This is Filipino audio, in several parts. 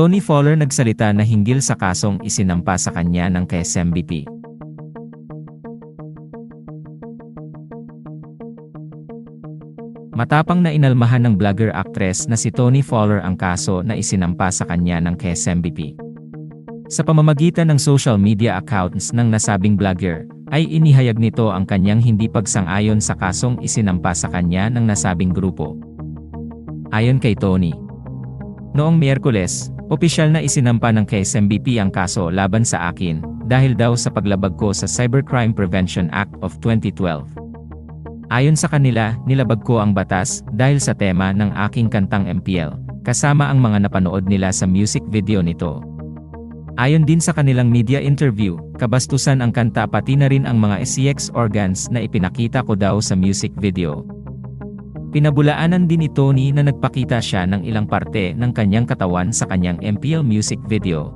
Tony Fowler nagsalita na hinggil sa kasong isinampa sa kanya ng KSMBP. Matapang na inalmahan ng vlogger actress na si Tony Fowler ang kaso na isinampa sa kanya ng KSMBP. Sa pamamagitan ng social media accounts ng nasabing vlogger, ay inihayag nito ang kanyang hindi pagsang-ayon sa kasong isinampa sa kanya ng nasabing grupo. Ayon kay Tony, Noong Miyerkules, opisyal na isinampa ng KSMBP ang kaso laban sa akin dahil daw sa paglabag ko sa Cybercrime Prevention Act of 2012. Ayon sa kanila, nilabag ko ang batas dahil sa tema ng aking kantang MPL, kasama ang mga napanood nila sa music video nito. Ayon din sa kanilang media interview, kabastusan ang kanta pati na rin ang mga SCX organs na ipinakita ko daw sa music video. Pinabulaanan din ni Tony na nagpakita siya ng ilang parte ng kanyang katawan sa kanyang MPL music video.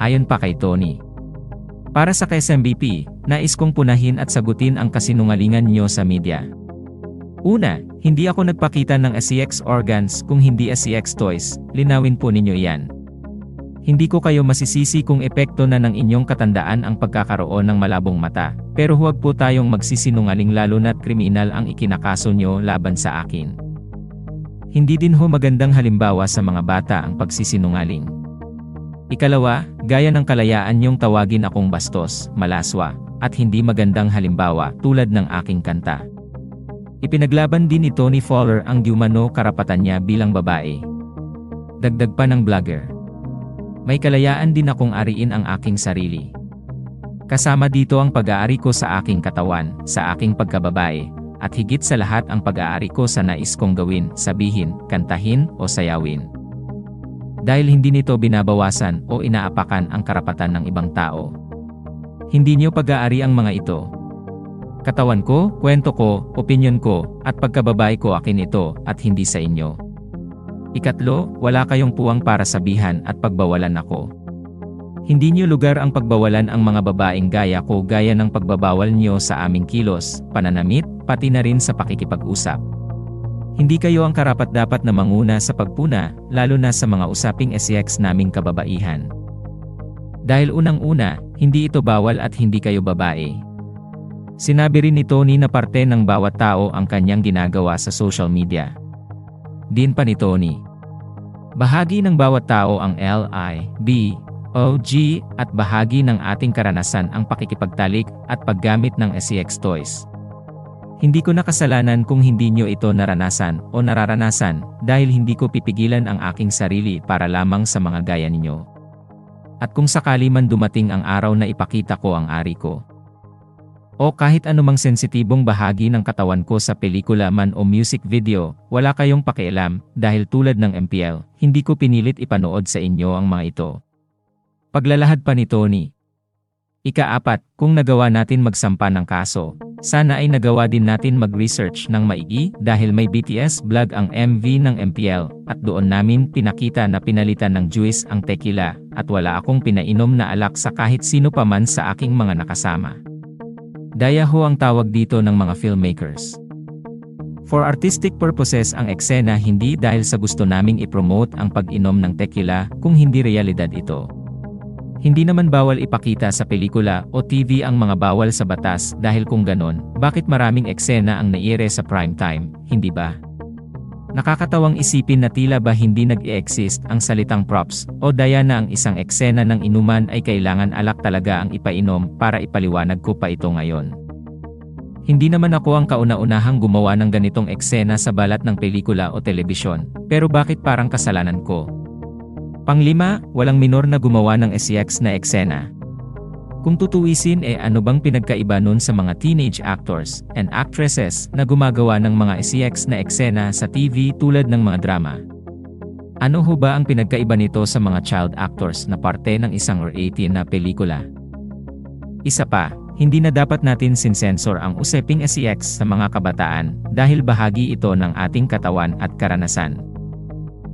Ayon pa kay Tony. Para sa KSMBP, nais kong punahin at sagutin ang kasinungalingan niyo sa media. Una, hindi ako nagpakita ng SCX organs kung hindi SCX toys, linawin po ninyo yan. Hindi ko kayo masisisi kung epekto na ng inyong katandaan ang pagkakaroon ng malabong mata, pero huwag po tayong magsisinungaling lalo na't kriminal ang ikinakaso nyo laban sa akin. Hindi din ho magandang halimbawa sa mga bata ang pagsisinungaling. Ikalawa, gaya ng kalayaan niyong tawagin akong bastos, malaswa, at hindi magandang halimbawa tulad ng aking kanta. Ipinaglaban din ni Tony Fowler ang Diumano karapatan niya bilang babae. Dagdag pa ng vlogger. May kalayaan din akong ariin ang aking sarili. Kasama dito ang pag-aari ko sa aking katawan, sa aking pagkababae, at higit sa lahat ang pag-aari ko sa nais kong gawin, sabihin, kantahin, o sayawin. Dahil hindi nito binabawasan o inaapakan ang karapatan ng ibang tao. Hindi niyo pag-aari ang mga ito. Katawan ko, kwento ko, opinyon ko, at pagkababae ko akin ito, at hindi sa inyo. Ikatlo, wala kayong puwang para sabihan at pagbawalan ako. Hindi niyo lugar ang pagbawalan ang mga babaeng gaya ko gaya ng pagbabawal niyo sa aming kilos, pananamit, pati na rin sa pakikipag-usap. Hindi kayo ang karapat-dapat na manguna sa pagpuna, lalo na sa mga usaping SX naming kababaihan. Dahil unang-una, hindi ito bawal at hindi kayo babae. Sinabi rin ni Tony na parte ng bawat tao ang kanyang ginagawa sa social media. Din pa ni Tony. Bahagi ng bawat tao ang L, I, B, at bahagi ng ating karanasan ang pakikipagtalik at paggamit ng SCX toys. Hindi ko nakasalanan kung hindi nyo ito naranasan o nararanasan dahil hindi ko pipigilan ang aking sarili para lamang sa mga gaya ninyo. At kung sakali man dumating ang araw na ipakita ko ang ari ko, o kahit anumang sensitibong bahagi ng katawan ko sa pelikula man o music video, wala kayong pakialam dahil tulad ng MPL, hindi ko pinilit ipanood sa inyo ang mga ito. Paglalahad pa ni Tony. Ikaapat, kung nagawa natin magsampa ng kaso, sana ay nagawa din natin mag-research ng maigi dahil may BTS vlog ang MV ng MPL at doon namin pinakita na pinalitan ng juice ang tequila at wala akong pinainom na alak sa kahit sino pa man sa aking mga nakasama. Daya ho ang tawag dito ng mga filmmakers. For artistic purposes ang eksena hindi dahil sa gusto naming ipromote ang pag-inom ng tequila kung hindi realidad ito. Hindi naman bawal ipakita sa pelikula o TV ang mga bawal sa batas dahil kung ganon, bakit maraming eksena ang naire sa prime time, hindi ba? Nakakatawang isipin na tila ba hindi nag-i-exist ang salitang props o daya na ang isang eksena ng inuman ay kailangan alak talaga ang ipainom para ipaliwanag ko pa ito ngayon. Hindi naman ako ang kauna-unahang gumawa ng ganitong eksena sa balat ng pelikula o telebisyon, pero bakit parang kasalanan ko? Panglima, walang minor na gumawa ng SX na eksena. Kung tutuisin eh ano bang pinagkaiba nun sa mga teenage actors and actresses na gumagawa ng mga SCX na eksena sa TV tulad ng mga drama? Ano ho ba ang pinagkaiba nito sa mga child actors na parte ng isang R18 na pelikula? Isa pa, hindi na dapat natin sinsensor ang usaping SCX sa mga kabataan dahil bahagi ito ng ating katawan at karanasan.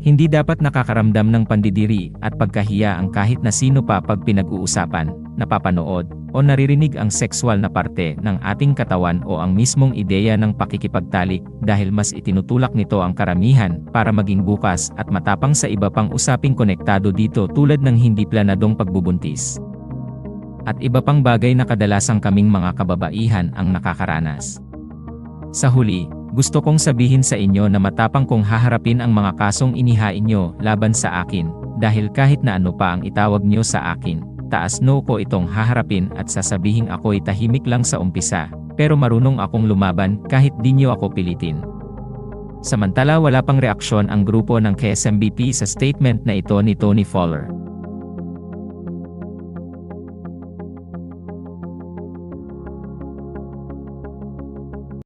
Hindi dapat nakakaramdam ng pandidiri at pagkahiya ang kahit na sino pa pag pinag-uusapan, napapanood, o naririnig ang sexual na parte ng ating katawan o ang mismong ideya ng pakikipagtalik dahil mas itinutulak nito ang karamihan para maging bukas at matapang sa iba pang usaping konektado dito tulad ng hindi planadong pagbubuntis. At iba pang bagay na kadalasang kaming mga kababaihan ang nakakaranas. Sa huli, gusto kong sabihin sa inyo na matapang kong haharapin ang mga kasong inihain nyo laban sa akin, dahil kahit na ano pa ang itawag nyo sa akin, taas no ko itong haharapin at sasabihin ako'y tahimik lang sa umpisa, pero marunong akong lumaban kahit di nyo ako pilitin. Samantala wala pang reaksyon ang grupo ng KSMBP sa statement na ito ni Tony Fowler.